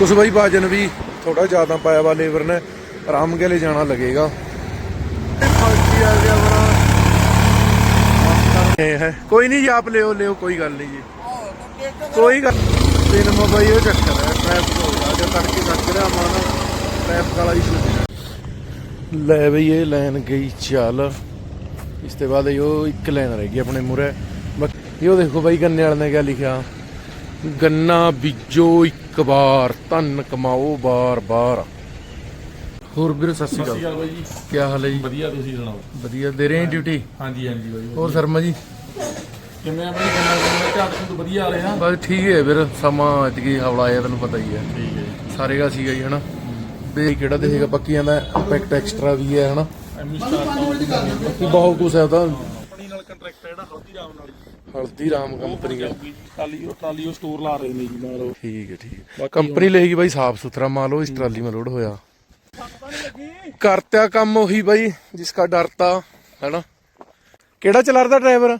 ਕੁਛ ਬਾਈ ਬਾਜਨ ਵੀ ਥੋੜਾ ਜ਼ਿਆਦਾ ਪਾਇਆ ਵਾ ਲੇਬਰ ਨੇ, ਆਰਾਮ ਕੇ ਲੈ ਜਾਣਾ ਲੱਗੇਗਾ। ਫੌਜੀ ਆ ਗਿਆ ਬਣਾ ਇਹ ਹੈ। ਕੋਈ ਨਹੀਂ ਜੀ, ਆਪ ਲਿਓ ਲਿਓ, ਕੋਈ ਗੱਲ ਨਹੀਂ ਜੀ। ਕੋਈ ਗੱਲ ਤਿੰਨ ਮੋਬਾਈਲ ਉਹ ਚੱਕਰ ਹੈ ਟ੍ਰੈਫਿਕ ਹੋ ਗਿਆ। ਜੇ ਤੜਕੇ ਚੱਕ ਰਿਹਾ ਮਾਣਾ ਟ੍ਰੈਫਿਕ ਵਾਲਾ ਇਸ਼ੂ ਲੈ ਬਈ, ਇਹ ਲਾਈਨ ਗਈ, ਚੱਲ। ਇਸ ਤੋਂ ਬਾਅਦ ਇਹ ਇੱਕ ਲਾਈਨ ਰਹਿ ਗਈ ਆਪਣੇ ਮੂਰੇ ਇਹ ਦੇਖੋ ਬਾਈ, ਗੰਨੇ ਵਾਲੇ ਨੇ ਕਿਆ ਲਿਖਿਆ। ਗੰਨਾ ਬੀਜੋ ਇੱਕ ਵਾਰ ਧਨ ਕਮਾਓ ਬਾਰ ਬਾਰ। ਹੋਰ ਵੀਰ ਸਤਿ ਸ਼੍ਰੀ ਸਤਿ ਸ਼੍ਰੀ ਅਕਾਲ ਅਕਾਲ ਬਾਈ ਜੀ। ਕੀ ਹਾਲ ਹੈ ਜੀ? ਵਧੀਆ ਤੁਸੀਂ ਸੁਣਾਓ? ਵਧੀਆ ਦੇ ਰਹੇ ਡਿਊਟੀ ਹਾਂਜੀ ਹਾਂਜੀ ਬਾਈ ਹੋਰ ਸ਼ਰਮਾ ਜੀ? ਕਿਵੇਂ ਆਪਣੀ ਕੰਨਾਂ ਕੰਨਾਂ ਝਾੜ ਤੋਂ ਵਧੀਆ ਆ ਰਿਹਾ ਬਸ ਠੀਕ ਹੈ ਵੀਰ ਸਮਾਂ ਇਤਕੀ ਹਵਲਾ ਆਇਆ ਤੈਨੂੰ ਪਤਾ ਹੀ ਹੈ। ਠੀਕ ਹੈ ਸਾਰੇ ਦਾ ਸੀਗਾ ਜੀ ਹਨਾ? ਤੇ ਕਿਹੜਾ ਦੇਖੇਗਾ ਬਾਕੀਆਂ ਦਾ ਇੰਪੈਕਟ ਐਕਸਟਰਾ ਵੀ ਹੈ ਹਨਾ? ਐਮੀ ਸਟਾਰ ਤੋਂ ਬਾਕੀ ਬਹੁਤ ਕੁਝ ਹੈ ਉਹਦਾ ਆਪਣੀ ਨਾਲ ਕੰਟਰੈਕਟ ਜਿਹੜਾ ਹਲਦੀ ਰਾਮ ਨਾਲ ਹਲਦੀ ਰਾਮ ਕੰਪਨੀ ਦਾ ਟਰਾਲੀ ਉਹ ਟਰਾਲੀ ਉਹ ਸਟੋਰ ਲਾ ਰਹੇ ਨੇ ਜੀ ਨਾਲ ਉਹ। ਠੀਕ ਹੈ ਠੀਕ ਹੈ। ਕੰਪਨੀ ਲਏਗੀ ਬਾਈ ਸਾਫ਼ ਸੁਥਰਾ ਮਾਲ ਉਹ ਇਸ ਟਰਾਲੀ ਮੇ ਲੋਡ ਹੋਇਆ। ਕਰਤਿਆ ਕੰਮ ਉਹੀ ਬਾਈ ਜਿਸ ਦਾ ਡਰਤਾ ਹੈਨਾ? ਕਿਹੜਾ ਚਲਾ ਰਿਹਾ ਡਰਾਈਵਰ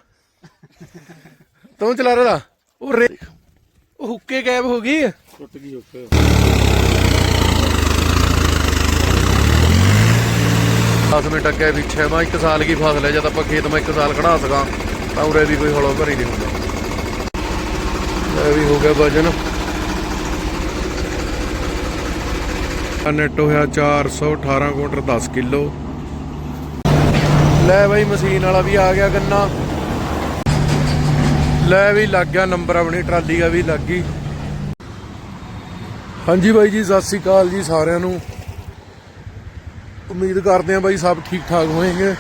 ਤੂੰ ਚਲਾ ਰਿਹਾ? ਉਹ ਉਹ ਹੁੱਕੇ ਗਾਇਬ ਹੋ ਗਈ? ਟੁੱਟ ਗਈ ਹੁੱਕੇ। ਆਸਮੇ ਟੱਕੇ ਪਿੱਛੇ ਮੈਂ ਇੱਕ ਸਾਲ ਕੀ ਫਸਲ ਹੈ ਜਦ ਆਪਾਂ ਖੇਤ ਮੈਂ ਇੱਕ ਸਾਲ ਕਢਾ ਸਕਾਂ। ਤਾਂ ਉਰੇ ਵੀ ਕੋਈ ਹੌਲਾ ਭਰੀ ਨਹੀਂ ਹੁੰਦਾ। ਇਹ ਵੀ ਹੋ ਗਿਆ ਵਜਨ। ਨੈਟ ਹੋਇਆ 418 ਕੁਇੰਟਲ 10 ਕਿਲੋ। ਲੈ ਬਾਈ ਮਸ਼ੀਨ ਵਾਲਾ ਵੀ ਆ ਗਿਆ ਗੰਨਾ। ਲੈ ਵੀ ਲੱਗ ਗਿਆ ਨੰਬਰ ਆਪਣੀ, ਟਰਾਲੀ ਦਾ ਵੀ ਲੱਗ ਗਈ। ਹਾਂਜੀ ਬਾਈ ਜੀ, ਸਤਿ ਸ੍ਰੀ ਅਕਾਲ ਜੀ ਸਾਰਿਆਂ ਨੂੰ। ਉਮੀਦ ਕਰਦੇ ਆ ਬਾਈ ਸਭ ਠੀਕ ਠਾਕ ਹੋਏਗੇ।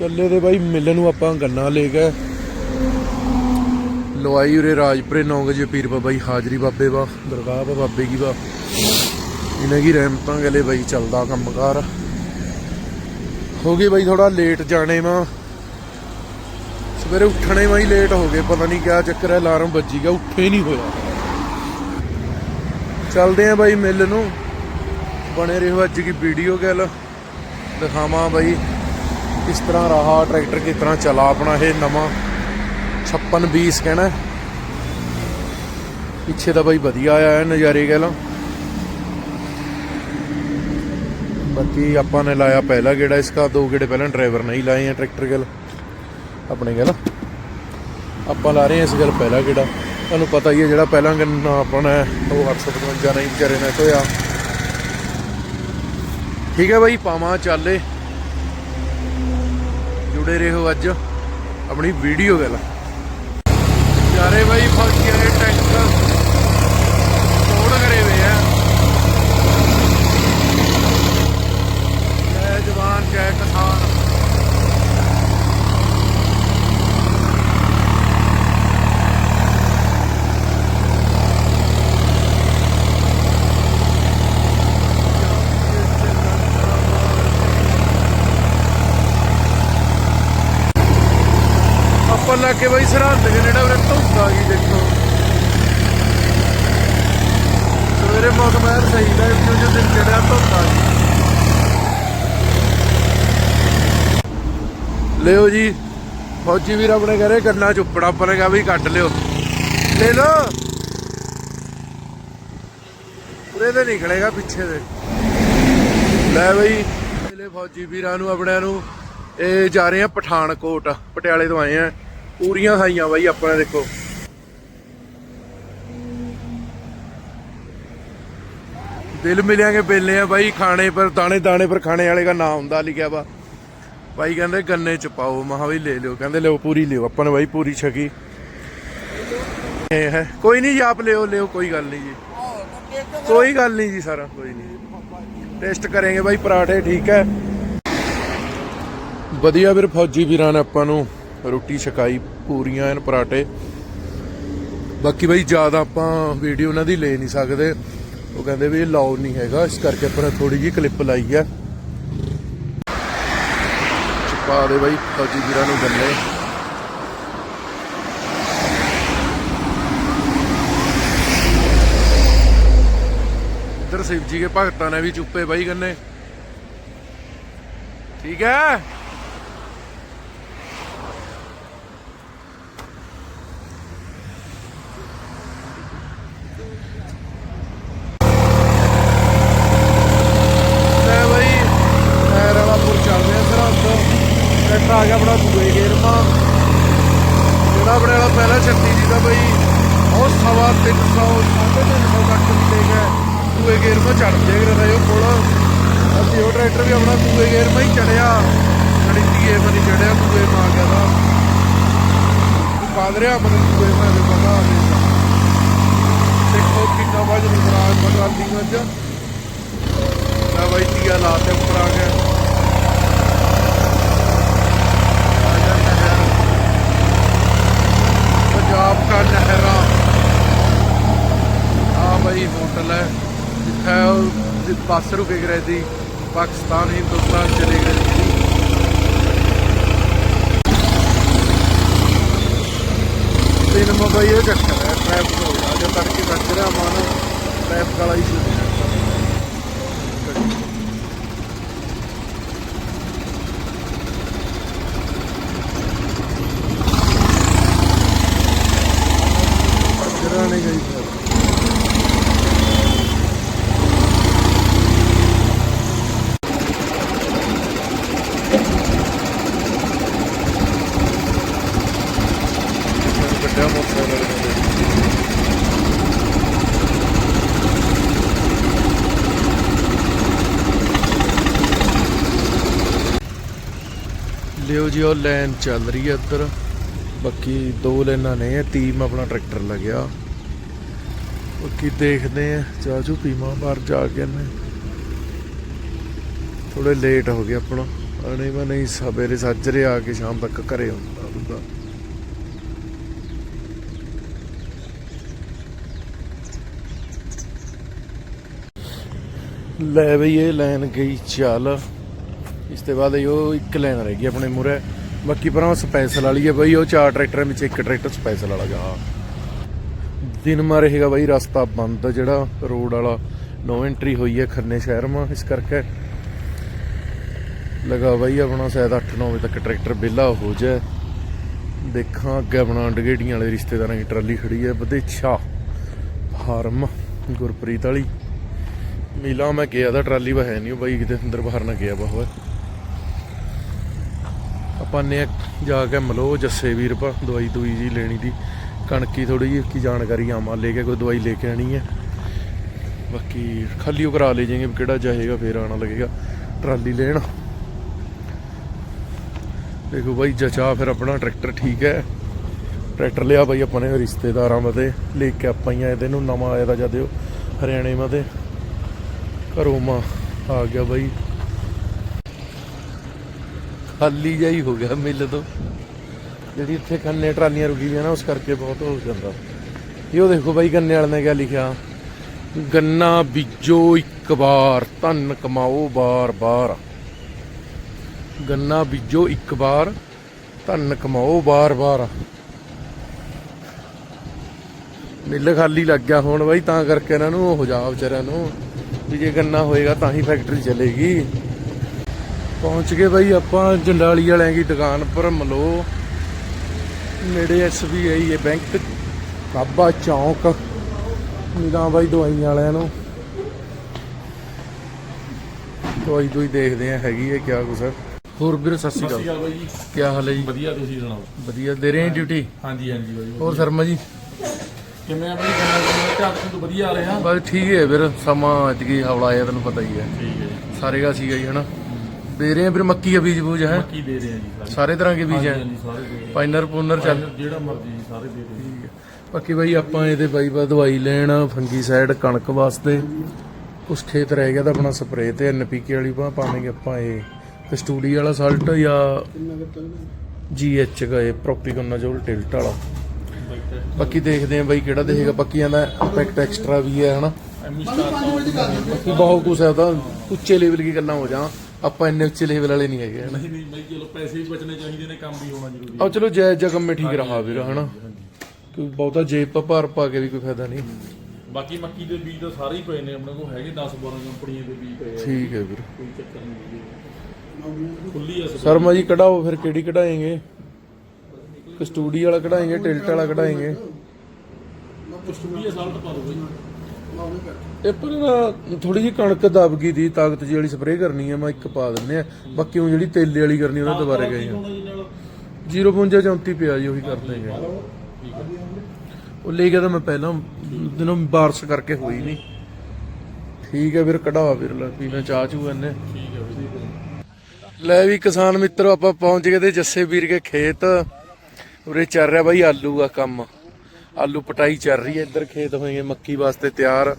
ਚੱਲੇ ਦੇ ਬਾਈ, ਮਿਲਣ ਨੂੰ ਆਪਾਂ ਗੰਨਾ ਲੈ ਗਏ ਲਵਾਈ ਉਰੇ ਰਾਜਪੁਰੇ 9 ਵਜੇ ਪੀਰ ਬਾਬਾ ਜੀ, ਹਾਜ਼ਰੀ ਬਾਬੇ ਵਾ, ਦਰਗਾਹ ਵਾ, ਬਾਬੇ ਕੀ ਵਾ। ਇਹਨਾਂ ਕੀ ਰਹਿਮਤਾਂ ਗਲੇ ਬਾਈ, ਚੱਲਦਾ ਕੰਮਕਾਰ। ਹੋ ਗਏ ਬਾਈ ਥੋੜਾ ਲੇਟ ਜਾਣੇ ਵਾ। ਸਵੇਰੇ ਉੱਠਣੇ ਵਾ ਹੀ ਲੇਟ ਹੋ ਗਏ, ਪਤਾ ਨਹੀਂ ਕਿਆ ਚੱਕਰ ਹੈ ਅਲਾਰਮ ਵੱਜੀ ਗਿਆ, ਉੱਠੇ ਨਹੀਂ ਹੋਇਆ। ਚੱਲਦੇ ਆ ਬਾਈ ਮਿਲ ਨੂੰ। ਬਣੇ ਰਹੋ ਅੱਜ ਕੀ ਵੀਡੀਓ ਗੱਲ ਦਿਖਾਵਾਂ ਬਾਈ। ਕਿਸ ਤਰ੍ਹਾਂ ਰਹਾ ਟਰੈਕਟਰ ਕਿਸ ਤਰ੍ਹਾਂ ਚਲਾ ਆਪਣਾ ਇਹ ਨਵਾਂ 56 20 ਕਹਿਣਾ। ਪਿੱਛੇ ਤਾਂ ਬਾਈ ਵਧੀਆ ਆਇਆ ਹੈ ਨਜ਼ਾਰੇ ਗੱਲ ਬਾਕੀ ਆਪਾਂ ਨੇ ਲਾਇਆ ਪਹਿਲਾ ਗੇੜਾ ਇਸਕਾ ਦੋ ਗੇੜੇ ਪਹਿਲਾਂ ਡਰਾਈਵਰ ਨਹੀਂ ਲਾਏ ਆ ਟਰੈਕਟਰ ਗੱਲ ਆਪਣੇ ਗੱਲ ਆਪਾਂ ਲਾ ਰਹੇ ਹਾਂ ਇਸ ਗੱਲ ਪਹਿਲਾ ਗੇੜਾ। ਤੁਹਾਨੂੰ ਪਤਾ ਹੀ ਹੈ ਜਿਹੜਾ ਪਹਿਲਾ ਗੰਨਾ ਆਪਣਾ ਹੈ, ਉਹ 855 ਨਹੀਂ ਵਿਚਾਰੇ ਨੇ ਧੋਇਆ ਠੀਕ ਹੈ ਬਾਈ ਪਾਵਾਂ ਚੱਲੇ ਜੁੜੇ ਰਹੋ ਅੱਜ ਆਪਣੀ ਵੀਡੀਓ ਗੱਲ ਯਾਰੇ ਬਾਈ ਫੌਜੀਆਂ ਦੇ ਟੈਂਕਰ ਲੋਡ ਕਰੇ ਹੋਏ ਆ ਜੈ ਜਵਾਨ ਜੈ ਕਿਸਾਨ ਆਪਾਂ ਲਾ ਕੇ ਬਾਈ ਸਰਹੰਦ ਦੇ ਨੇੜੇ ਉਰੇ ਆ ਗਈ ਦੇਖੋ। ਸਵੇਰੇ ਮੌਸਮ ਐਨ ਸਹੀ ਦਾ ਕਿਉਂ ਜੋ ਦਿਨ ਚੜਿਆ ਧੁੰਦ ਆ ਗਈ ਲਿਓ ਜੀ, ਫੌਜੀ ਵੀਰ ਆਪਣੇ ਘਰੇ ਗੰਨਾ ਚੁੱਪੜਾ ਆਪਾਂ ਵੀ ਕੱਢ ਲਿਓ। ਲੈ ਲੋ ਉਰੇ ਤੇ ਨਿਕਲੇਗਾ ਪਿੱਛੇ ਦੇ ਲੈ ਬਈ ਫੌਜੀ ਵੀਰਾਂ ਨੂੰ, ਆਪਣਿਆਂ ਨੂੰ, ਇਹ ਜਾ ਰਹੇ ਆ ਪਠਾਨਕੋਟ, ਪਟਿਆਲੇ ਤੋਂ ਆਏ ਆ। ਪੂਰੀਆਂ ਖਾਈਆਂ ਬਾਈ ਆਪਾਂ ਦੇਖੋ। ਦਿਲ ਮਿਲਿਆਂਗੇ ਬੇਲੇ ਆ ਬਾਈ, ਖਾਣੇ ਪਰ, ਦਾਣੇ ਦਾਣੇ ਪਰ ਖਾਣੇ ਵਾਲੇ ਦਾ ਨਾਂ ਹੁੰਦਾ ਲਿਖਿਆ ਵਾ। ਬਾਈ ਕਹਿੰਦੇ ਗੰਨੇ ਚ ਪਾਓ ਮਹਾ ਵੀ ਲੈ ਲਿਓ, ਕਹਿੰਦੇ ਲਿਓ ਪੂਰੀ, ਲਿਓ, ਆਪਾਂ ਨੇ ਬਾਈ ਪੂਰੀ ਛਕੀ। ਇਹ ਹੈ, ਕੋਈ ਨਹੀਂ ਜੀ, ਆਪ ਲਿਓ ਲਿਓ, ਕੋਈ ਗੱਲ ਨਹੀਂ ਜੀ। ਕੋਈ ਗੱਲ ਨਹੀਂ ਜੀ ਸਾਰਾ, ਕੋਈ ਨਹੀਂ ਟੈਸਟ ਕਰਾਂਗੇ ਬਾਈ ਪਰਾਠੇ, ਠੀਕ ਹੈ। ਵਧੀਆ ਵੀਰ, ਫੌਜੀ ਵੀਰਾਂ ਨੇ ਆਪਾਂ ਨੂੰ ਰੋਟੀ, ਛਕਾਈ, ਪੂਰੀਆਂ ਐਨ ਪਰਾਠੇ। ਬਾਕੀ ਬਾਈ ਜ਼ਿਆਦਾ ਆਪਾਂ ਵੀਡੀਓ ਉਹਨਾਂ ਦੀ ਲੈ ਨਹੀਂ ਸਕਦੇ। ਉਹ ਕਹਿੰਦੇ ਵੀ ਇਹ ਲਾਉ ਨਹੀਂ ਹੈਗਾ। ਇਸ ਕਰਕੇ ਆਪਾਂ ਨੇ ਥੋੜੀ ਜਿਹੀ ਕਲਿੱਪ ਲਾਈ ਆ। ਪਾ ਦੇ ਬਾਈ, ਫੌਜੀ ਵੀਰਾਂ ਨੂੰ ਗੰਨੇ। ਇੱਧਰ ਸ਼ਿਵ ਜੀ ਕੇ ਭਗਤਾਂ ਨੇ ਵੀ ਚੁੱਪੇ ਬਾਈ ਗੰਨੇ। ਠੀਕ ਹੈ 300 350 ਤੱਕ ਵੀ ਲੈ ਗਿਆ ਦੂਏ ਗੇਅਰ 'ਮਾ ਚੜ ਜੇ ਰਿਹਾ ਉਹ ਕੋਲ ਅਸੀਂ ਉਹ ਟਰੈਕਟਰ ਵੀ ਆਪਣਾ ਦੂਏ ਚੜਿਆ। ਜਿਹੜੀ ਤੀਏ ਮਾ ਨਹੀਂ ਚੜਿਆ ਦੂਏ ਮਾ ਗਿਆ ਦਾ ਪਾਦ ਰਿਹਾ ਮਤਲਬ ਦੂਏ ਮਾ ਦੇ ਪਤਾ ਨਹੀਂ ਦੇਖੋ। ਕਿੰਨਾ ਵਜਨ ਖਰਾਬ ਬਗਾਲੀ ਅੱਜ ਨਾ ਬਾਈ ਤੀਆ ਲਾ ਤੇ ਉੱਪਰ ਆ ਗਿਆ। ਪੰਜਾਬ ਦਾ ਨਹਿਰਾ ਆ। ਬਾਈ ਹੋਟਲ ਹੈ, ਜਿੱਥੇ ਬੱਸ ਰੁਕੇ ਗਏ ਸੀ। ਪਾਕਿਸਤਾਨ, ਹਿੰਦੁਸਤਾਨ ਚਲੇ ਗਏ ਸੀ। ਦਿਨ ਇਹ ਚੱਕਰ ਹੈ ਟ੍ਰੈਫਿਕ ਹੋ ਗਿਆ। ਜੇ ਤੜਕੇ ਤੱਕ ਰਿਹਾ ਮਾਨ ਟ੍ਰੈਫਿਕ ਵਾਲਾ ਇਸ਼ੂ ਨਹੀਂ ਹੈ ਜਰਾ ਨਹੀਂ ਗਈ ਫਿਰ ਵੱਡਾ ਮੋਟਰਸਾਈਕਲ ਲਿਓ ਜੀ, ਉਹ ਲਾਈਨ ਚੱਲ ਰਹੀ ਹੈ ਇੱਧਰ। ਬਾਕੀ ਦੋ ਲਾਈਨਾਂ ਨੇ, ਇਹ ਟੀਮ ਆਪਣਾ ਟਰੈਕਟਰ ਲੱਗਿਆ ਬਾਕੀ ਦੇਖਦੇ ਆ ਚਾਚੂ ਪੀਮਾ ਬਾਹਰ ਜਾ ਕੇ ਨੇ ਥੋੜੇ ਲੇਟ ਹੋ ਗਿਆ ਆਪਣਾ। ਅਣੇ ਮੈਂ ਨਹੀਂ, ਸਵੇਰੇ ਸੱਜਰੇ ਆ ਕੇ ਸ਼ਾਮ ਤੱਕ ਘਰੇ ਹੁੰਦਾ ਹੁੰਦਾ। ਲੈ ਬਈ, ਇਹ ਲਾਈਨ ਗਈ ਚੱਲ। ਇਸ ਤੋਂ ਬਾਅਦ ਉਹ ਇੱਕ ਲਾਈਨ ਰਹਿ ਗਈ ਆਪਣੇ ਮੂਰੇ ਬਾਕੀ ਪਰਾਂ ਸਪੈਸ਼ਲ ਵਾਲੀ ਹੈ ਬਈ, ਉਹ ਚਾਰ ਟਰੈਕਟਰਾਂ ਵਿੱਚ ਇੱਕ ਟਰੈਕਟਰ ਸਪੈਸ਼ਲ ਵਾਲਾ ਗਾ। ਦਿਨ ਮਾ ਰਹੇਗਾ ਬਈ, ਰਸਤਾ ਬੰਦ, ਜਿਹੜਾ ਰੋਡ ਵਾਲਾ। ਨੋ ਐਂਟਰੀ ਹੋਈ ਹੈ ਖੰਨੇ ਸ਼ਹਿਰ ਮਾ, ਇਸ ਕਰਕੇ। ਲਗਾ ਬਈ ਆਪਣਾ ਸ਼ਾਇਦ 8-9 ਵਜੇ ਤੱਕ ਟਰੈਕਟਰ ਵਿਹਲਾ ਹੋ ਜਾਏ। ਦੇਖਾਂ ਅੱਗੇ ਆਪਣਾ ਡਗੇੜੀਆਂ ਵਾਲੇ ਰਿਸ਼ਤੇਦਾਰਾਂ ਦੀ ਟਰਾਲੀ ਖੜੀ ਹੈ ਵਧੇਛਾ ਫਾਰਮ, ਗੁਰਪ੍ਰੀਤ ਵਾਲੀ। ਮਿਲਾ ਮੈਂ ਗਿਆ ਤਾਂ ਟਰਾਲੀ ਵਾ ਹੈ ਨਹੀਂ ਉਹ ਬਾਈ ਕਿਤੇ ਅੰਦਰ ਬਾਹਰ ਨਾ ਗਿਆ ਵਾ ਬਹੁਤ ਆਪਾਂ ਨੇ ਜਾ ਕੇ ਮਲੋ ਜੱਸੇ ਵੀਰ ਪਾ ਦਵਾਈ ਦੂਈ ਜੀ ਲੈਣੀ ਦੀ। ਕਣਕੀ ਥੋੜੀ ਜਿਹੀ, ਕੀ ਜਾਣਕਾਰੀ ਆਵਾਂ ਲੈ ਕੇ ਕੋਈ ਦਵਾਈ ਲੈ ਕੇ ਆਣੀ ਹੈ। ਬਾਕੀ ਖਾਲੀ ਉਹ ਕਰਾ ਲੈ ਜਾਏਗੇ ਕਿਹੜਾ ਜਾਏਗਾ, ਫੇਰ ਆਣਾ ਲੱਗੇਗਾ। ਟਰਾਲੀ ਲੈਣ। ਦੇਖੋ ਬਾਈ, ਜਚਾ ਫਿਰ ਆਪਣਾ ਟਰੈਕਟਰ ਠੀਕ ਹੈ। ਟਰੈਕਟਰ ਲਿਆ ਬਾਈ ਆਪਾਂ ਨੇ ਰਿਸ਼ਤੇਦਾਰਾਂ ਮਤੇ ਲੈ ਕੇ ਆਪਾਂ ਹੀ ਆਏ ਤੇ ਇਹਨੂੰ ਨਵਾਂ ਆਇਆ ਦਾ ਜਦ ਉਹ ਹਰਿਆਣੇ ਮਤੇ ਘਰੋਂ ਮਾ ਆ ਗਿਆ ਬਾਈ। ਖਾਲੀ ਜਿਹਾ ਹੀ ਹੋ ਗਿਆ ਮਿਲ ਤੋਂ। ਜਿਹੜੀ ਇੱਥੇ ਕੰਨੇ ਟਰਾਲੀਆਂ ਰੁਕੀ ਦੀਆਂ ਨਾ, ਉਸ ਕਰਕੇ ਬਹੁਤ ਹੋ ਜਾਂਦਾ। ਇਹ ਉਹ ਦੇਖੋ ਬਾਈ, ਗੰਨੇ ਵਾਲੇ ਨੇ ਕਿਆ ਲਿਖਿਆ? ਗੰਨਾ ਬੀਜੋ ਇੱਕ ਵਾਰ, ਧਨ ਕਮਾਓ ਬਾਰ ਬਾਰ। ਗੰਨਾ ਬੀਜੋ ਇੱਕ ਵਾਰ, ਧਨ ਕਮਾਓ ਬਾਰ ਬਾਰ। ਮਿੱਲ ਖਾਲੀ ਲੱਗ ਗਿਆ ਹੁਣ ਬਾਈ, ਤਾਂ ਕਰਕੇ ਇਹਨਾਂ ਨੂੰ ਹੋ ਜਾ ਵਿਚਾਰਿਆਂ ਨੂੰ, ਵੀ ਜੇ ਗੰਨਾ ਹੋਏਗਾ ਤਾਂ ਹੀ ਫੈਕਟਰੀ ਚੱਲੇਗੀ। ਪਹੁੰਚ ਗਏ ਬਾਈ ਆਪਾਂ ਜੰਡਾਲੀ ਵਾਲਿਆਂ ਦੀ ਦੁਕਾਨ ਪਰ ਮਲੋ। ਨੇੜੇ ਐਸਬੀਆਈ ਹੈ ਬੈਂਕ ਕਾਬਾ ਚੌਂਕ। ਮਿਲਾਂ ਬਾਈ ਦਵਾਈਆਂ ਵਾਲਿਆਂ ਨੂੰ। ਦਵਾਈ ਦੂਈ ਦੇਖਦੇ ਆ ਹੈਗੀ ਹੈ ਕਿਆ ਕੁਛ ਹੋਰ ਵੀਰ ਸਤਿ ਸ਼੍ਰੀ ਅਕਾਲ। ਬਾਈ ਜੀ। ਕੀ ਹਾਲ ਹੈ ਜੀ? ਵਧੀਆ ਤੁਸੀਂ ਸੁਣਾਓ? ਵਧੀਆ ਦੇ ਰਹੇ ਡਿਊਟੀ ਹਾਂਜੀ ਹਾਂਜੀ ਬਾਈ ਹੋਰ ਸ਼ਰਮਾ ਜੀ? ਕਿਵੇਂ ਆਪਣੀ ਕੰਨਾਂ ਝਾਕ ਤੋਂ ਵਧੀਆ ਆ ਰਿਹਾ? ਬਸ ਠੀਕ ਹੈ ਵੀਰ। ਸਮਾਂ ਇਤਕੀ ਹੌਲਾ ਆਇਆ ਤੈਨੂੰ ਪਤਾ ਹੀ ਹੈ। ਠੀਕ ਹੈ ਜੀ। ਸਾਰੇ ਦਾ ਸੀਗਾ ਜੀ ਹਨਾ? ਦੇ ਰਹੇ ਆ ਵੀਰ ਮੱਕੀ ਦਾ ਬੀਜ ਬੂਜ ਹੈ। ਮੱਕੀ ਦੇ ਰਹੇ ਆ ਜੀ ਸਾਰੇ। ਸਾਰੇ ਤਰ੍ਹਾਂ ਦੇ ਬੀਜ ਹਾਂਜੀ, ਹੈ। ਹਾਂਜੀ ਸਾਰੇ ਦੇ ਰਹੇ ਪਾਈਨਰ ਪੂਨਰ ਚੱਲ ਆ। ਜਿਹੜਾ ਮਰਜ਼ੀ ਜੀ ਸਾਰੇ ਦੇ ਰਹੇ ਆ। ਬਾਕੀ ਬਾਈ ਆਪਾਂ ਇਹਦੇ ਬਾਈ ਬਾ ਦਵਾਈ ਲੈਣ ਫੰਗੀ ਸਾਈਡ ਕਣਕ ਵਾਸਤੇ। ਕੁਛ ਖੇਤ ਰਹਿ ਗਿਆ ਤਾਂ ਆਪਣਾ ਸਪਰੇਅ ਤੇ ਐਨਪੀਕੇ ਵਾਲੀ ਪਾ ਪਾਵਾਂਗੇ ਆਪਾਂ ਇਹ ਕਸਟੂਡੀ ਵਾਲਾ ਸਾਲਟ ਜਾਂ ਜੀਐਚ ਦਾ ਇਹ ਪ੍ਰੋਪੀਕੋਨਾਜੋਲ ਟਿਲਟ ਵਾਲਾ। ਬਾਕੀ ਦੇਖਦੇ ਆਂ ਬਾਈ ਕਿਹੜਾ ਦੇਖੇਗਾ ਬਾਕੀਆਂ ਦਾ ਇੰਪੈਕਟ ਐਕਸਟਰਾ ਵੀ ਹੈ ਹਨਾ। ਐਮੀ ਸਟਾਰ ਤਾਂ ਬਾਕੀ ਬਹੁਤ ਕੁਛ ਹੈ ਉਹ ਤਾਂ ਉੱਚੇ ਲੈਵਲ ਦੀ ਗੱਲਾਂ ਹੋ ਜਾ ਆਪਾਂ ਇੰਨੇ ਉੱਚੇ ਲੈਵਲ ਵਾਲੇ ਨਹੀਂ ਹੈਗੇ ਹਨਾ? ਨਹੀਂ ਨਹੀਂ ਬਾਈ ਚਲੋ ਪੈਸੇ ਵੀ ਬਚਣੇ ਚਾਹੀਦੇ ਨੇ ਕੰਮ ਵੀ ਹੋਣਾ ਜ਼ਰੂਰੀ ਆਹ ਚਲੋ ਜੈ ਜਗਮ ਮੇ ਠੀਕ ਰਹਾ ਵੀਰ ਹਨਾ? ਕੋਈ ਬਹੁਤਾ ਜੇਬ ਪਾ ਭਾਰ ਪਾ ਕੇ ਵੀ ਕੋਈ ਫਾਇਦਾ ਨਹੀਂ। ਬਾਕੀ ਮੱਕੀ ਦੇ ਬੀਜ ਤਾਂ ਸਾਰੇ ਹੀ ਪਏ ਨੇ ਆਪਣੇ ਕੋਲ ਹੈਗੇ 10 12 ਕੰਪਨੀਆਂ ਦੇ ਬੀਜ ਪਏ ਆ। ਠੀਕ ਹੈ ਵੀਰ। ਕੋਈ ਚੱਕਰ ਨਹੀਂ ਜੀ। ਖੁੱਲੀ ਆ ਸ਼ਰਮਾ ਜੀ ਕਢਾਓ ਫਿਰ ਕਿਹੜੀ ਕਢਾਏਂਗੇ? ਕਸਟੂਡੀ ਵਾਲਾ ਕਢਾਏਂਗੇ ਟਿਲਟ ਵਾਲਾ ਕਢਾਏਂਗੇ? ਕਸਟੂਡੀ ਆ ਸਾਲਟ ਪਾ ਦੋ ਬਾਈ। ਇਹ ਪਰ ਨਾ ਥੋੜੀ ਜਿਹੀ ਕਣਕ ਦਬ ਗਈ ਦੀ ਤਾਕਤ ਜੀ ਵਾਲੀ ਸਪਰੇਅ ਕਰਨੀ ਹੈ ਮੈਂ ਇੱਕ ਪਾ ਦਿੰਨੇ ਆ। ਬਾਕੀ ਉਹ ਜਿਹੜੀ ਤੇਲੇ ਵਾਲੀ ਕਰਨੀ ਉਹਦਾ ਦੁਬਾਰੇ ਗਏ ਆ। ਹੋਣਾ ਜੀ ਨਾਲ 0.34 ਪਿਆ ਜੀ ਉਹੀ ਕਰ ਦੇਂਗੇ ਠੀਕ ਹੈ ਉਹ ਲੈ ਗਿਆ ਤਾਂ ਮੈਂ ਪਹਿਲਾਂ ਦਿਨੋਂ ਬਾਰਸ ਕਰਕੇ ਹੋਈ ਨਹੀਂ। ਠੀਕ ਹੈ ਵੀਰ ਕਢਾ ਵੀਰ ਲੈ ਪੀਣਾ ਚਾਹ ਚੂ ਇਹਨੇ। ਲੈ ਵੀ ਕਿਸਾਨ ਮਿੱਤਰੋ ਆਪਾਂ ਪਹੁੰਚ ਗਏ ਤੇ ਜੱਸੇ ਵੀਰ ਕੇ ਖੇਤ। ਉਰੇ ਚੱਲ ਰਿਹਾ ਬਾਈ ਆਲੂ ਦਾ ਕੰਮ। ਆਲੂ ਪਟਾਈ ਚੱਲ ਰਹੀ ਹੈ ਇੱਧਰ ਖੇਤ ਹੋਏਗੇ ਮੱਕੀ ਵਾਸਤੇ ਤਿਆਰ।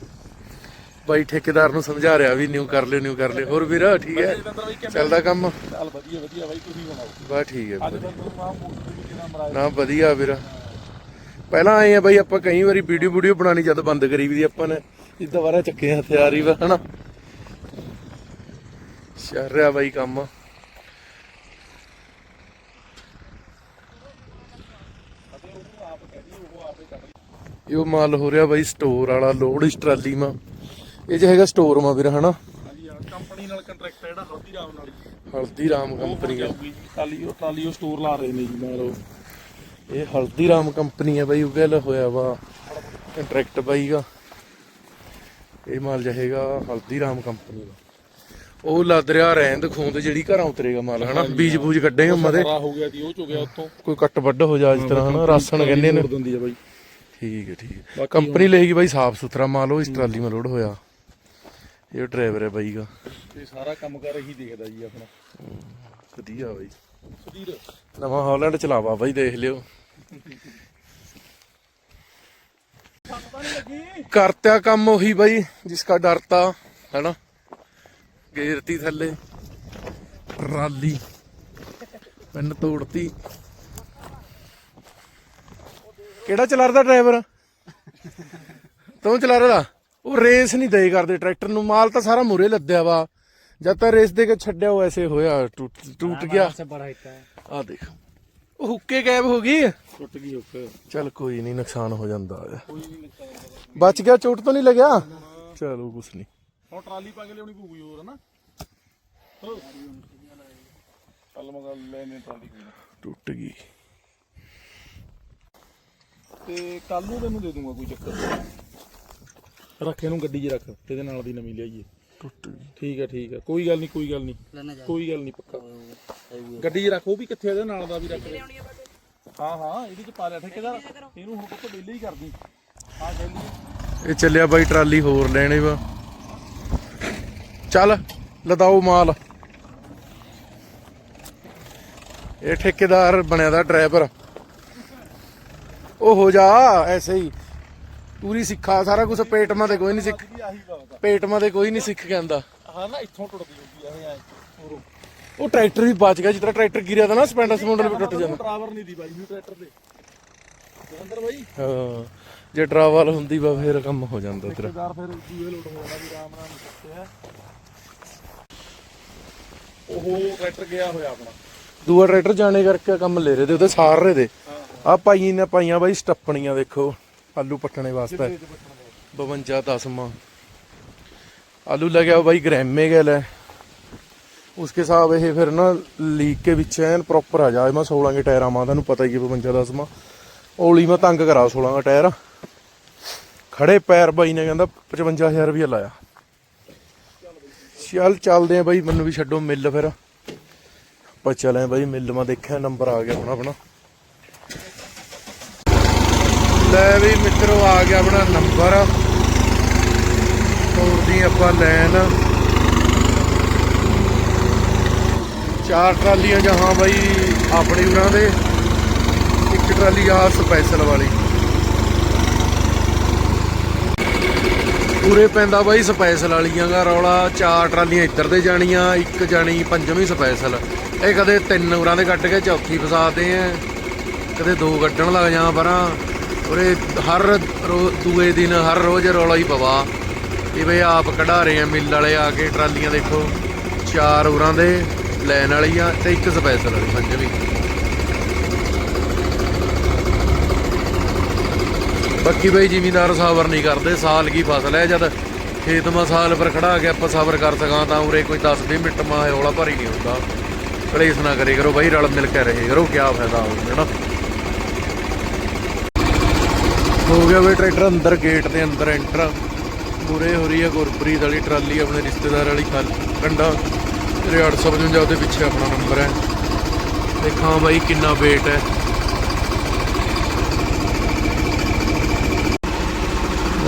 ਬਾਈ ਠੇਕੇਦਾਰ ਨੂੰ ਸਮਝਾ ਰਿਹਾ ਵੀ ਨਿਊ ਕਰ ਲਿਓ ਨਿਊ ਕਰ ਲਿਓ। ਹੋਰ ਵੀਰ ਠੀਕ ਹੈ? ਚੱਲਦਾ ਕੰਮ? ਚੱਲ ਵਧੀਆ ਵਧੀਆ ਬਾਈ ਤੁਸੀਂ ਬਣਾਓ ਬਾ ਠੀਕ ਹੈ ਨਾ ਵਧੀਆ ਵੀਰ। ਪਹਿਲਾਂ ਆਏ ਆ ਬਾਈ ਆਪਾਂ ਕਈ ਵਾਰੀ ਵੀਡੀਓ ਵੀਡੀਓ ਬਣਾਣੀ ਜਦ ਬੰਦ ਕਰੀ ਵੀ ਆਪਾਂ ਨੇ ਇਹ ਦੁਬਾਰਾ ਚੱਕੇ ਹਥਿਆਰ ਹੀ ਵਾ ਹਨਾ? ਚੱਲ ਰਿਹਾ ਬਾਈ ਕੰਮ। ਇਹ ਮਾਲ ਹੋ ਰਿਹਾ ਬਾਈ ਸਟੋਰ ਵਾਲਾ ਲੋਡ ਇਸ ਟਰਾਲੀ ਮਾ ਇਹ ਚ ਹੈਗਾ ਸਟੋਰ ਮਾ ਵੀਰ ਹਨਾ? ਹਾਂਜੀ ਆ ਕੰਪਨੀ ਨਾਲ ਕੰਟਰੈਕਟ ਹੈ ਜਿਹੜਾ ਹਲਦੀਰਾਮ ਨਾਲ ਹੀ। ਹਲਦੀਰਾਮ ਕੰਪਨੀ ਦਾ ਟਰਾਲੀ ਉਹ ਸਟੋਰ ਲਾ ਰਹੇ ਨੇ ਜੀ ਨਾਲ ਉਹ। ਇਹ ਹਲਦੀਰਾਮ ਕੰਪਨੀ ਹੈ ਬਾਈ ਉਹ ਗੱਲ ਹੋਇਆ ਵਾ। ਕੰਟਰੈਕਟ ਬਾਈ ਦਾ ਇਹ ਮਾਲ ਜਾਏਗਾ ਹਲਦੀਰਾਮ ਕੰਪਨੀ ਦਾ। ਉਹ ਲੱਦ ਰਿਹਾ ਰਹਿੰਦ ਖੂੰਦ ਜਿਹੜੀ ਘਰਾਂ ਉਤਰੇਗਾ ਮਾਲ ਹਨਾ? ਬੀਜ ਬੂਜ ਕੱਢੇਗਾ ਮਦੇ ਹੋ ਗਿਆ ਜੀ ਉਹ ਚੁਗਿਆ ਉੱਥੋਂ। ਕੋਈ ਕੱਟ ਵੱਡ ਹੋ ਜਾ ਇਸ ਤਰ੍ਹਾਂ ਹਨਾ? ਰਾਸਣ ਕਹਿੰਦੇ ਨੇ। ਠੀਕ ਹੈ ਠੀਕ ਹੈ। ਕੰਪਨੀ ਲਏਗੀ ਬਾਈ ਸਾਫ਼ ਸੁਥਰਾ ਮਾਲ ਉਹ ਇਸ ਟਰਾਲੀ ਮਾ ਲੋਡ ਹੋਇਆ। ਇਹ ਡਰਾਈਵਰ ਹੈ ਬਾਈ ਦਾ। ਇਹ ਸਾਰਾ ਕੰਮ ਕਰ ਇਹੀ ਦੇਖਦਾ ਜੀ ਆਪਣਾ। ਵਧੀਆ ਬਾਈ। ਸੁਧੀਰ। ਨਵਾਂ ਹਾਲੈਂਡ ਚਲਾਵਾ ਬਾਈ ਦੇਖ ਲਿਓ। ਕਰਤਿਆ ਕੰਮ ਉਹੀ ਬਾਈ ਜਿਸਕਾ ਡਰਤਾ ਹੈਨਾ? ਗੇਰਤੀ ਥੱਲੇ। ਟਰਾਲੀ। ਪਿੰਨ ਤੋੜਤੀ। ਕਿਹੜਾ ਚਲਾ ਰਿਹਾ ਡਰਾਈਵਰ ਤੂੰ ਚਲਾ ਰਿਹਾ ਉਹ ਰੇਸ ਨਹੀਂ ਦੇ ਕਰਦੇ ਟਰੈਕਟਰ ਨੂੰ। ਮਾਲ ਤਾਂ ਸਾਰਾ ਮੂਰੇ ਲੱਦਿਆ ਵਾ। ਜਦ ਤੱਕ ਰੇਸ ਦੇ ਕੇ ਛੱਡਿਆ ਉਹ ਐਸੇ ਹੋਇਆ ਟੁੱਟ ਟੁੱਟ ਗਿਆ। ਆ ਦੇਖ। ਉਹ ਹੁੱਕੇ ਗਾਇਬ ਹੋ ਗਈ। ਟੁੱਟ ਗਈ ਹੁੱਕ। ਚਲ ਕੋਈ ਨਹੀਂ ਨੁਕਸਾਨ ਹੋ ਜਾਂਦਾ ਹੈ ਕੋਈ ਨਹੀਂ ਨਿਕਲਦਾ ਬਚ ਗਿਆ ਚੋਟ ਤਾਂ ਨਹੀਂ ਲੱਗਿਆ? ਚਲੋ ਕੁਛ ਨਹੀਂ। ਹੁਣ ਟਰਾਲੀ ਪਾ ਕੇ ਲਿਆਉਣੀ ਪਊਗੀ ਹੋਰ ਹਨਾ? ਮਗਾ ਟਰਾਲੀ। ਟੁੱਟ ਗਈ। ਤੇ ਕੱਲ ਨੂੰ ਤੈਨੂੰ ਦੇ ਦੂੰਗਾ ਕੋਈ ਚੱਕਰ। ਰੱਖ ਇਹਨੂੰ ਗੱਡੀ 'ਚ ਰੱਖ ਇਹਦੇ ਨਾਲ ਦੀ ਨਵੀਂ ਲਿਆਈਏ। ਟੁੱਟ ਗਈ। ਠੀਕ ਹੈ ਠੀਕ ਹੈ ਕੋਈ ਗੱਲ ਨਹੀਂ ਕੋਈ ਗੱਲ ਨਹੀਂ ਕੋਈ ਗੱਲ ਨਹੀਂ ਪੱਕਾ। ਗੱਡੀ 'ਚ ਰੱਖ ਉਹ ਵੀ ਕਿੱਥੇ ਇਹਦੇ ਨਾਲ ਦਾ ਵੀ ਰੱਖ। ਲੈ ਹਾਂ ਹਾਂ ਇਹਦੇ 'ਚ ਪਾ ਲਿਆ ਠੇਕੇਦਾਰ। ਇਹਨੂੰ ਹੁਣ ਪੁੱਤ ਡੇਲੀ ਹੀ ਕਰਦੀ। ਹਾਂ ਡੇਲੀ। ਇਹ ਚੱਲਿਆ ਬਾਈ ਟਰਾਲੀ ਹੋਰ ਲੈਣੇ ਵਾ। ਚੱਲ ਲਦਾਓ ਮਾਲ। ਇਹ ਠੇਕੇਦਾਰ ਬਣਿਆ ਦਾ ਡਰਾਈਵਰ। ਉਹ ਹੋ ਜਾ ਐਸੇ ਹੀ। ਪੂਰੀ ਸਿੱਖਾ ਸਾਰਾ ਕੁਝ ਪੇਟਮਾ ਤੇ ਕੋਈ ਨਹੀਂ ਸਿੱਖ ਵੀ ਆਹੀ ਬਾਤ ਪੇਟਮਾ ਤੇ ਕੋਈ ਨਹੀਂ ਸਿੱਖ ਕੇ ਆਂਦਾ ਆ ਹਾਂ ਨਾ ਇੱਥੋਂ ਟੁੱਟਦੀ ਹੁੰਦੀ ਆ ਇਹ ਐ ਉਹ ਟਰੈਕਟਰ ਵੀ ਬਚ ਗਿਆ ਜਿੱਦਾਂ ਟਰੈਕਟਰ ਗਿਰਿਆ ਤਾਂ ਨਾ ਸਪੈਂਡਰ ਸਮੂੰਡਰ ਵੀ ਟੁੱਟ ਜਾਂਦਾ। ਡਰਾਈਵਰ ਨਹੀਂ ਦੀ ਬਾਈ ਨੂੰ ਟਰੈਕਟਰ ਦੇ। ਜਲੰਧਰ ਬਾਈ। ਹਾਂ ਜੇ ਟਰਾਵਲ ਹੁੰਦੀ ਵਾ ਫੇਰ ਕੰਮ ਹੋ ਜਾਂਦਾ ਤੇਰਾ ਠੇਕੇਦਾਰ ਫਿਰ ਦੂਏ ਲੋਟ ਹੋ ਜਾਣਾ ਵੀ ਰਾਮ ਰਾਮ ਕਿੱਥੇ ਹੈ ਉਹ ਟਰੈਕਟਰ ਗਿਆ ਹੋਇਆ ਆਪਣਾ। ਦੂਆ ਟਰੈਕਟਰ ਜਾਣੇ ਕਰਕੇ ਕੰਮ ਲੈ ਰਹੇ ਤੇ ਉਹਦੇ ਸਾਰ ਰਹੇ ਦੇ। ਆ ਨੇ ਪਾਈਆਂ ਬਾਈ ਸਟੱਪਣੀਆਂ ਦੇਖੋ। ਆਲੂ ਪੱਟਣੇ ਵਾਸਤੇ। 52 ਦਸਵਾਂ। ਆਲੂ ਲੱਗਿਆ ਬਾਈ ਗ੍ਰੈਮੇ ਗੈਲ ਹੈ ਉਸਕੇ ਹਿਸਾਬ ਇਹ ਫਿਰ ਨਾ ਲੀਕ ਕੇ ਵਿੱਚ ਐਨ ਪ੍ਰੋਪਰ ਆ ਜਾ। ਮੈਂ 16 ਕੇ ਟਾਇਰਾਂ ਮਾ ਤੁਹਾਨੂੰ ਪਤਾ ਹੀ ਹੈ 52 ਦਸਵਾਂ। ਔਲੀ ਮੈਂ ਤੰਗ ਕਰਾ 16 ਦਾ ਟਾਇਰ। ਖੜੇ ਪੈਰ ਬਾਈ ਨੇ ਕਹਿੰਦਾ 55000 ਰੁਪਏ ਲਾਇਆ। ਚੱਲ ਚੱਲਦੇ ਆ ਬਾਈ ਮੈਨੂੰ ਵੀ ਛੱਡੋ ਮਿਲ ਫਿਰ। ਆਪਾਂ ਚੱਲੇ ਬਾਈ ਮਿਲ ਮਾ ਦੇਖਿਆ ਨੰਬਰ ਆ ਗਿਆ ਹੁਣ ਆਪਣਾ। ਲੈ ਵੀ ਮਿੱਤਰੋ ਆ ਗਿਆ ਆਪਣਾ ਨੰਬਰ ਤੋੜਦੀ ਆਪਾਂ ਲੈਨ ਚਾਰ ਟਰਾਲੀਆਂ ਜਹਾਂ ਬਾਈ, ਆਪਣੀ ਉਰਾਂ ਦੇ। ਇੱਕ ਟਰਾਲੀ ਆ ਸਪੈਸ਼ਲ ਵਾਲੀ। ਪੂਰੇ ਪੈਂਦਾ ਬਾਈ ਸਪੈਸ਼ਲ ਵਾਲੀਆਂ ਦਾ ਰੌਲਾ। ਚਾਰ ਟਰਾਲੀਆਂ ਇੱਧਰ ਦੇ ਜਾਣੀਆਂ, ਇੱਕ ਜਾਣੀ ਪੰਜਵੀਂ ਸਪੈਸ਼ਲ ਇਹ ਕਦੇ ਤਿੰਨ ਉਰਾਂ ਦੇ ਕੱਟ ਕੇ ਚੌਥੀ ਫਸਾਦੇ ਆ। ਕਦੇ ਦੋ ਕੱਢਣ ਲੱਗ ਜਾਂ ਪਰਾਂ। ਉਰੇ ਹਰ ਰੋ- ਦੂਏ ਦਿਨ ਹਰ ਰੋਜ਼ ਰੌਲਾ ਹੀ ਪਵਾ। ਇਹ ਬਈ ਆਪ ਕਢਾ ਰਹੇ ਆ ਮਿੱਲ ਵਾਲੇ ਆ ਕੇ ਟਰਾਲੀਆਂ ਦੇਖੋ। ਚਾਰ ਉਰਾਂ ਦੇ, ਲੈਣ ਵਾਲੀ ਆ ਤੇ ਇੱਕ ਸਪੈਸ਼ਲ ਵਾਲੀ ਪੰਜਵੀਂ ਬਾਕੀ ਬਈ ਜ਼ਿਮੀਂਦਾਰ ਸਬਰ ਨਹੀਂ ਕਰਦੇ, ਸਾਲ ਕੀ ਫਸਲ ਹੈ, ਜਦ ਖੇਤ ਮਾ ਸਾਲ ਪਰ ਖੜਾ ਕੇ ਆਪਾਂ ਸਬਰ ਕਰ ਸਕਾਂ ਤਾਂ ਉਰੇ ਕੋਈ 10 20 ਮਿੰਟ ਮਾ ਹੌਲਾ ਭਾਰੀ ਨਹੀਂ ਹੁੰਦਾ। ਕਲੇਸ਼ ਨਾ ਕਰੇ ਕਰੋ ਬਾਈ, ਰਲ ਮਿਲ ਕੇ ਰਹੇ ਕਰੋ, ਕਿਆ ਫਾਇਦਾ ਹੋਊਗਾ ਨਾ ਹੋ ਗਿਆ ਬਈ ਟਰੈਕਟਰ ਅੰਦਰ ਗੇਟ ਦੇ ਅੰਦਰ ਐਂਟਰ ਮੂਰੇ ਹੋ ਰਹੀ ਹੈ ਗੁਰਪ੍ਰੀਤ ਵਾਲੀ ਟਰਾਲੀ, ਆਪਣੇ ਰਿਸ਼ਤੇਦਾਰ ਵਾਲੀ ਖਲ, ਕੰਡਾ। ਤੇਰੇ 855 ਉਹਦੇ ਪਿੱਛੇ ਆਪਣਾ ਨੰਬਰ ਹੈ। ਦੇਖਾਂ ਬਾਈ ਕਿੰਨਾ weight ਹੈ।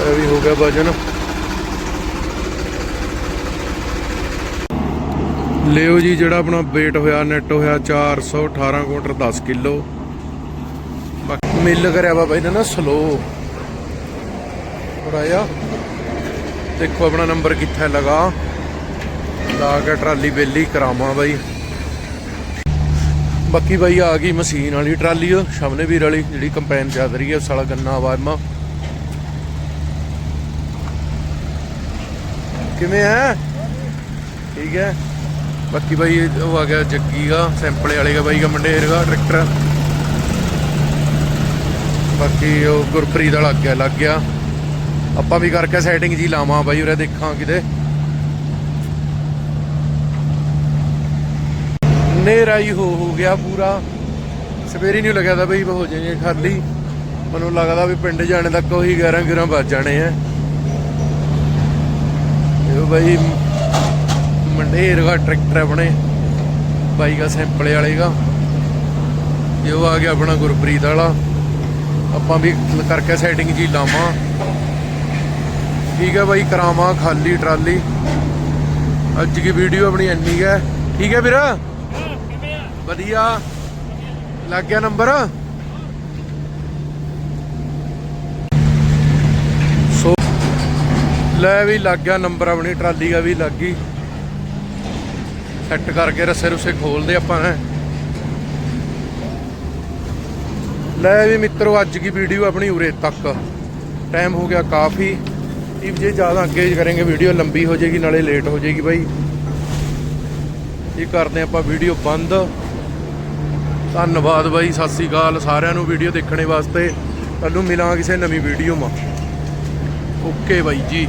ਇਹ ਵੀ ਹੋ ਗਿਆ ਵਜਨ। ਲਿਓ ਜੀ, ਜਿਹੜਾ ਆਪਣਾ weight ਹੋਇਆ ਨੈਟ ਹੋਇਆ 418 ਕੁਇੰਟਲ 10 ਕਿਲੋ। ਬਾਕੀ ਮਿਲ ਕਰਿਆ ਵਾ ਬਾਈ ਨਾ ਨਾ ਸਲੋ ਆਇਆ ਦੇਖੋ, ਆਪਣਾ ਨੰਬਰ ਕਿੱਥੇ ਲਗਾ। ਲਾ ਕੇ ਟਰਾਲੀ ਬੇਲੀ ਕਰਾਵਾਂ ਬਾਈ। ਬਾਕੀ ਬਾਈ, ਆ ਗਈ ਮਸ਼ੀਨ ਵਾਲੀ ਟਰਾਲੀ ਸਾਹਮਣੇ ਵੀਰ ਵਾਲੀ, ਜਿਹੜੀ ਕੰਪੈਨ ਚੱਲ ਰਹੀ ਹੈ ਉਸ ਗੰਨਾ ਵਾਇਮਾ ਕਿਵੇਂ ਹੈ? ਠੀਕ ਹੈ। ਬਾਕੀ ਬਾਈ, ਉਹ ਆ ਗਿਆ ਜੱਗੀ ਦਾ, ਸੈਂਪਲ ਵਾਲੇ ਦਾ ਬਾਈ ਦਾ ਮੰਡੇਰ ਦਾ ਟਰੈਕਟਰ। ਬਾਕੀ ਉਹ ਗੁਰਪ੍ਰੀਤ ਵਾਲਾ ਗਿਆ ਲੱਗ ਗਿਆ। ਆਪਾਂ ਵੀ ਕਰਕੇ ਸੈਟਿੰਗ ਜੀ ਲਾਵਾਂ ਬਾਈ ਉਰੇ ਦੇਖਾਂ ਕਿਤੇ। ਨੇਰਾ ਹੀ ਹੋ ਹੋ ਗਿਆ ਪੂਰਾ। ਸਵੇਰੇ ਨਹੀਂ ਲੱਗਿਆ ਤਾਂ ਬਈ ਹੋ ਜਾਈਏ ਖਾਲੀ ਮੈਨੂੰ ਲੱਗਦਾ ਵੀ ਪਿੰਡ ਜਾਣੇ ਤੱਕ ਉਹੀ 11 ਗਿਰਾਂ ਵੱਜ ਜਾਣੇ ਆ। ਇਹ ਬਾਈ ਮੰਡੇਰ ਦਾ ਟਰੈਕਟਰ ਆਪਣੇ। ਬਾਈ ਦਾ ਸੈਂਪਲ ਵਾਲੇ ਦਾ। ਇਹ ਉਹ ਆ ਗਿਆ ਆਪਣਾ ਗੁਰਪ੍ਰੀਤ ਵਾਲਾ। ਆਪਾਂ ਵੀ ਕਰਕੇ ਸੈਟਿੰਗ ਜੀ ਲਾਵਾਂ। ਠੀਕ ਹੈ ਬਾਈ, ਕਰਾਵਾਂ ਖਾਲੀ ਟਰਾਲੀ। ਅੱਜ ਦੀ ਵੀਡੀਓ ਆਪਣੀ ਇੰਨੀ ਹੈ? ਠੀਕ ਹੈ ਵੀਰ? ਵਧੀਆ। ਲੱਗ ਗਿਆ ਨੰਬਰ ਸੋ, ਲੈ ਵੀ ਲੱਗ ਗਿਆ ਨੰਬਰ ਆਪਣੀ ਟਰਾਲੀ ਦਾ ਵੀ ਲੱਗ ਗਈ। ਸੈੱਟ ਕਰਕੇ ਰਸੇ ਰੁਸੇ ਖੋਲਦੇ ਆਪਾਂ, ਹੈਂ। ਲੈ ਵੀ ਮਿੱਤਰੋ, ਅੱਜ ਦੀ ਵੀਡੀਓ ਆਪਣੀ ਉਰੇ ਤੱਕ। ਟਾਈਮ ਹੋ ਗਿਆ ਕਾਫੀ। If ਜੇ ਜ਼ਿਆਦਾ ਅੱਗੇ ਕਰਾਂਗੇ ਵੀਡੀਓ ਲੰਬੀ ਹੋ ਜਾਏਗੀ, ਨਾਲੇ ਲੇਟ ਹੋ ਜਾਏਗੀ ਬਾਈ। ਇਹ ਕਰਦੇ ਆਪਾਂ ਵੀਡੀਓ ਬੰਦ। ਧੰਨਵਾਦ ਬਾਈ, ਸਤਿ ਸ੍ਰੀ ਅਕਾਲ। ਸਾਰਿਆਂ ਨੂੰ ਵੀਡੀਓ ਦੇਖਣੇ ਵਾਸਤੇ। ਕੱਲ ਨੂੰ ਮਿਲਾਂਗੇ ਕਿਸੇ ਨਵੀਂ ਵੀਡੀਓ ਮਾ ਓਕੇ ਬਾਈ ਜੀ।